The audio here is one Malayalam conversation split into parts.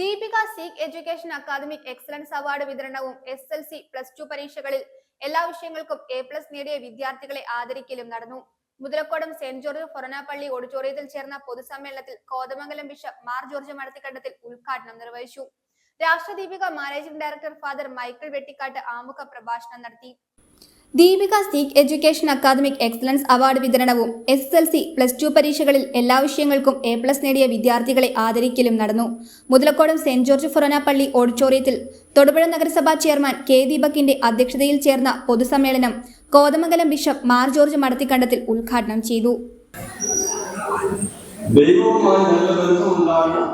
Deepika seek education academic excellence award വിതരണവും S L C plus two പരീക്ഷകളിൽ എല്ലാ വിഷയങ്ങൾക്കും എ പ്ലസ് നേടിയ വിദ്യാർത്ഥികളെ ആദരിക്കലും നടന്നു. മുതലക്കോടം സെന്റ് ജോർജ് ഫൊറനാപ്പള്ളി ഓഡിറ്റോറിയത്തിൽ ചേർന്ന പൊതുസമ്മേളനത്തിൽ കോതമംഗലം ബിഷപ്പ് മാർ ജോർജ് മടത്തിക്കണ്ടത്തിൽ ഉദ്ഘാടനം നിർവഹിച്ചു. Rashtradeepika managing director father Michael Vettikattu ആമുഖ പ്രഭാഷണം നടത്തി. Deepika seek education academic excellence award വിതരണവും S S L C plus two പരീക്ഷകളിൽ എല്ലാ വിഷയങ്ങൾക്കും എ പ്ലസ് നേടിയ വിദ്യാർത്ഥികളെ ആദരിക്കലും നടന്നു. മുതലക്കോടം സെന്റ് ജോർജ് ഫൊറനാപ്പള്ളി ഓഡിറ്റോറിയത്തിൽ തൊടുപുഴ നഗരസഭാ ചെയർമാൻ കെ ദീപക്കിന്റെ അധ്യക്ഷതയിൽ ചേർന്ന പൊതുസമ്മേളനം കോതമംഗലം ബിഷപ്പ് മാർ ജോർജ് മടത്തിക്കണ്ടത്തിൽ ഉദ്ഘാടനം ചെയ്തു. ദൈവവുമായി ബന്ധമുണ്ടാകണം.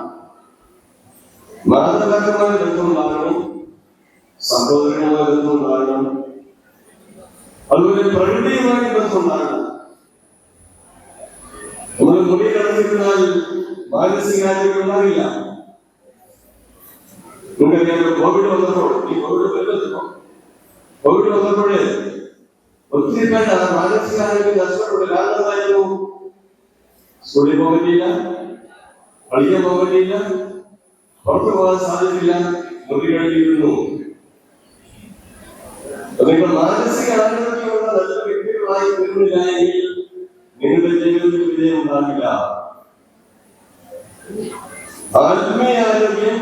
അതുപോലെ പ്രകൃതിയുമായി ബന്ധമുണ്ടാകണം നമ്മൾ മുടി കടന്നിരുന്നാൽ മാനസികാരോഗ്യം ഉണ്ടാകില്ല. നിങ്ങൾക്കറിയാം കോവിഡ് വന്നപ്പോൾ ഈ കോവിഡ് വരുന്നപ്പോൾ കോവിഡ് വന്നപ്പോഴേ ഒത്തിരി പേര് മാനസികാരോഗ്യം നഷ്ടപ്പെട്ടു കാരണം എന്തായിരുന്നു സ്കൂളിൽ പറ്റിയില്ല കളിക്കാൻ പറ്റിയില്ല പുറത്തു പോകാൻ സാധിക്കില്ല മുറികളിലിരുന്നു. നിങ്ങൾ മാനസിക ആരോഗ്യമുള്ള നല്ല വ്യക്തികളായി തീർന്നില്ലായെങ്കിൽ നിങ്ങളുടെ ജീവിതത്തിൽ വിജയം ഉണ്ടാകില്ല ആത്മീയ ആരോഗ്യം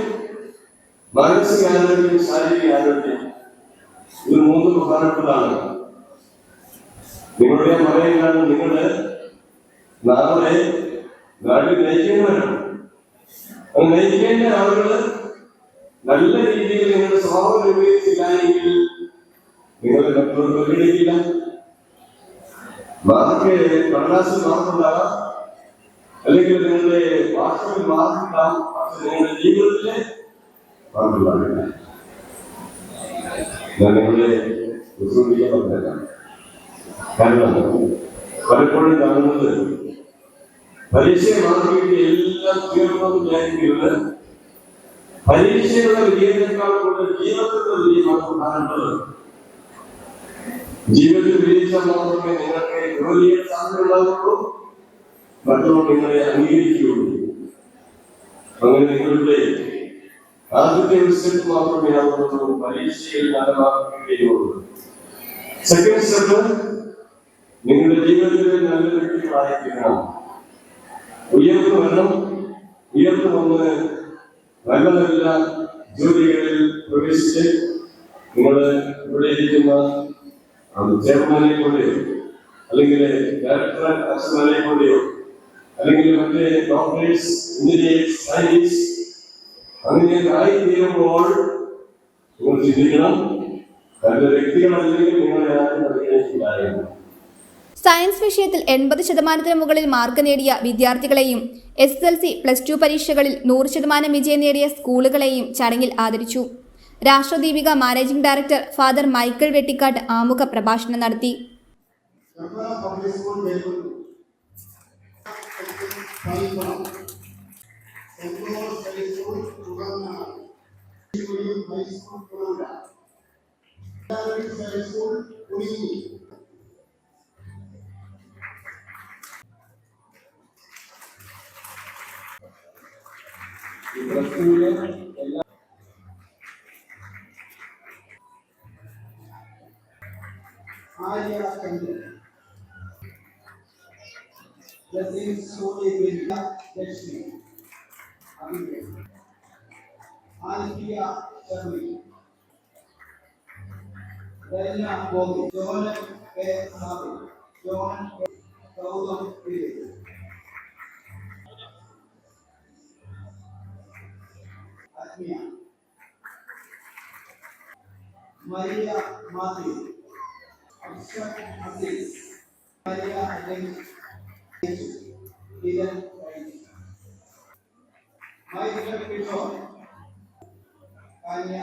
മാനസിക ആരോഗ്യം ശാരീരിക ആരോഗ്യം ഇത് മൂന്ന് പ്രധാനപ്പെട്ടതാണ്. നിങ്ങളുടെ മകനാണ് നിങ്ങളുടെ നാളെ ആളുകൾ നല്ല രീതിയിൽ നിങ്ങളുടെ സ്വഭാവം നിർവഹിച്ചില്ല എങ്കിൽ നിങ്ങൾ മറ്റുള്ളവർ പരിഗണിക്കില്ല മാർക്ക് കടലാസിൽ മാർക്കുണ്ടാകാം അല്ലെങ്കിൽ നിങ്ങളുടെ ഭാഷയിൽ മാർക്കുണ്ടാകും പക്ഷെ നിങ്ങളുടെ ജീവിതത്തിലെ മാർക്കുണ്ടാകില്ല ഞാൻ നിങ്ങളെ വിശ്രമിക്കാൻ പറഞ്ഞേക്കാം കാരണം പലപ്പോഴും കാണുന്നത് പരീക്ഷയെ മാർക്കിട്ട് എല്ലാം തീർന്നെന്ന് വിചാരിക്കുന്നത് പരീക്ഷയുടെ വിജയത്തെക്കാൾ കൂടുതൽ ജീവിതത്തിന്റെ വിജയമാണ് പ്രധാനപ്പെട്ടത് ജീവിതത്തിൽ വിജയിച്ചാൽ മാത്രമേ നിങ്ങൾക്ക് ജോലിയെ സാധ്യതയുണ്ടാകുള്ളൂ മറ്റുള്ളവർ നിങ്ങളെ അങ്ങനെ നിങ്ങളുടെ ആദ്യത്തെ റിസൾട്ട് മാത്രമേ ആവുള്ളൂ പരീക്ഷയിൽ കിട്ടുകയുള്ളൂ സെക്കൻഡ് സ്റ്റെപ്പ് നിങ്ങളുടെ ജീവിതത്തിൽ നല്ല വ്യക്തികളായിരിക്കണം ഉയർന്നു വരണം. ഉയർന്നു വന്ന് നല്ല നല്ല ജോലികളിൽ പ്രവേശിച്ച് നിങ്ങൾ ഇവിടെ ഇരിക്കുന്ന ചെയർമാനെ പോലെയോ അല്ലെങ്കിൽ ഡയറക്ടർ പോലെയോ അല്ലെങ്കിൽ മറ്റേ ഡോക്ടേഴ്സ് എഞ്ചിനീയേഴ്സ് സയൻസ് അങ്ങനെ ആയി തീരുമ്പോൾ നിങ്ങൾ ചിന്തിക്കണം. നല്ല വ്യക്തികളല്ലെങ്കിൽ നിങ്ങളെ ആരും സയൻസ് വിഷയത്തിൽ എൺപത് ശതമാനത്തിന് മുകളിൽ മാർക്ക് നേടിയ വിദ്യാർത്ഥികളെയും S S L C plus two പരീക്ഷകളിൽ നൂറ് ശതമാനം വിജയം നേടിയ സ്കൂളുകളെയും ചടങ്ങിൽ ആദരിച്ചു. Rashtradeepika managing director father Michael Vettikattu ആമുഖ പ്രഭാഷണം നടത്തി. ചെറുപ്പുഴ आज ये आप समझे जैसे सोने बिल्ला जैसे अभी आज की आप समझे रहना बोली जॉन के साथ जॉन के सऊदम K Athmiya Maria Mathi Gopi ജോനൻ K Sabi John Gautam പിള്ളി ആത്മീയ Maria Mathew abstract Azeez Maria Alex ഇലൻ Michael Kishore കാന്യ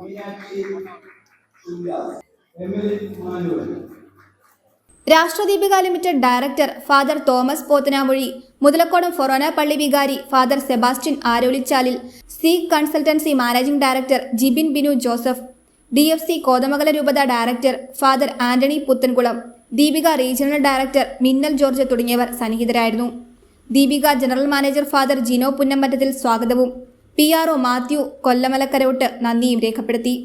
Meenakshi സുല്ലാസ് Emily Manuel Rashtradeepika limited director father Thomas Pothanamuzhy Muthalakodam ഫൊറോന പള്ളി വികാരി father Sebastian Arolichalil C consultancy managing director Jibin Binu Joseph D F C കോതമംഗല രൂപത director father Antony Puthenkulam Deepika regional director Minnal George തുടങ്ങിയവർ സന്നിഹിതരായിരുന്നു. Deepika general manager father Jino Punnampattathil സ്വാഗതവും. P R O Mathew Kollamalakkarottu നന്ദിയും രേഖപ്പെടുത്തി.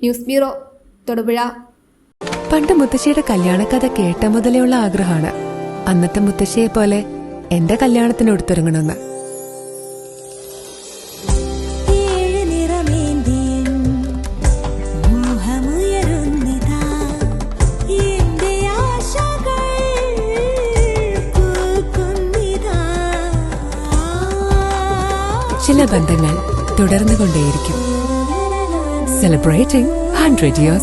News bureau Thodupuzha. പണ്ട് മുത്തശ്ശിയുടെ കല്യാണക്കഥ കേട്ട ഉള്ള ആഗ്രഹമാണ്. അന്നത്തെ മുത്തശ്ശിയെ പോലെ എന്റെ കല്യാണത്തിന് എടുത്തിറങ്ങണമെന്ന്. ചില ബന്ധങ്ങൾ തുടർന്നുകൊണ്ടേയിരിക്കും. Celebrating hundred years